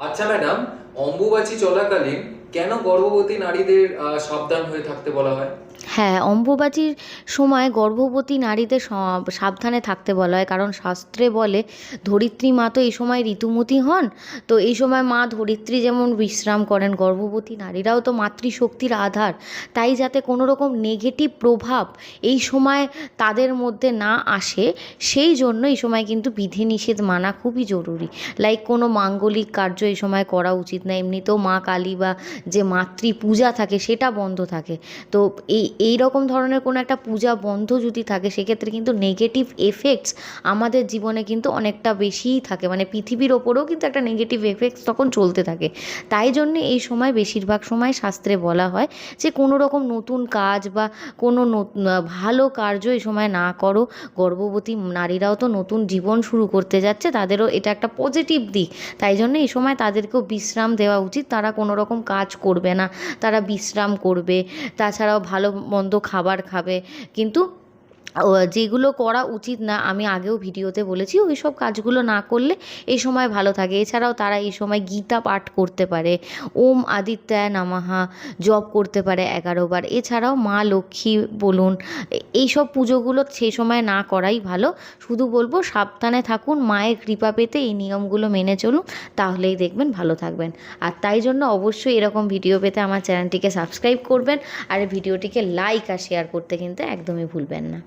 আচ্ছা ম্যাডাম অম্বুবাচী চলাকালীন কেন গর্ভবতী নারীদের সাবধান হয়ে থাকতে বলা হয়? হ্যাঁ অম্বুবাচীর সময় গর্ভবতী নারীদের সাবধানে থাকতে বলা হয়। কারণ শাস্ত্রে বলে, ধরিত্রী মা তো এই সময় ঋতুমতী হন। তো এই সময় মা ধরিত্রী যেমন বিশ্রাম করেন, গর্ভবতী নারীরাও তো মাতৃশক্তির আধার। তাই যাতে কোনো রকম নেগেটিভ প্রভাব এই সময় তাদের মধ্যে না আসে, সেই জন্য এই সময় কিন্তু বিধিনিষেধ মানা খুবই জরুরি। লাইক কোনো মাঙ্গলিক কার্য এই সময় করা উচিত না। এমনিতেও মা কালী বা যে মাতৃ পূজা থাকে, সেটা বন্ধ থাকে। তো এই এই রকম ধরনের কোনো একটা পূজা বন্ধ যদি থাকে, সেক্ষেত্রে কিন্তু নেগেটিভ এফেক্টস আমাদের জীবনে কিন্তু অনেকটা বেশিই থাকে। মানে পৃথিবীর ওপরেও কিন্তু একটা নেগেটিভ এফেক্টস তখন চলতে থাকে। তাই জন্য এই সময় বেশিরভাগ সময় শাস্ত্রে বলা হয় যে, কোনো রকম নতুন কাজ বা কোনো ভালো কার্য এই সময় না করো। গর্ভবতী নারীরাও তো নতুন জীবন শুরু করতে যাচ্ছে, তাদেরও এটা একটা পজিটিভ দিক। তাই জন্য এই সময় তাদেরকেও বিশ্রাম দেওয়া উচিত। তারা কোনো রকম কাজ করবে না। তারা বিশ্রাম করবে। তাছাড়াও ভালো মন্দ খাবার খাবে। কিন্তু যেগুলো করা উচিত না, আমি আগেও ভিডিওতে বলেছি ওই সব কাজগুলো না করলে এই সময় ভালো থাকে। এছাড়াও তারা এই সময় গীতা পাঠ করতে পারে, ওম আদিত্যায় নামাহা জপ করতে পারে এগারো বার। এছাড়াও মা লক্ষ্মী বলুন, এই সব পুজোগুলো সেই সময় না করাই ভালো। শুধু বলব সাবধানে থাকুন, মায়ের কৃপা পেতে এই নিয়মগুলো মেনে চলুন, তাহলেই দেখবেন ভালো থাকবেন। আর তাই জন্য অবশ্যই এরকম ভিডিও পেতে আমার চ্যানেলটিকে সাবস্ক্রাইব করবেন, আর ভিডিওটিকে লাইক আর শেয়ার করতে কিন্তু একদমই ভুলবেন না।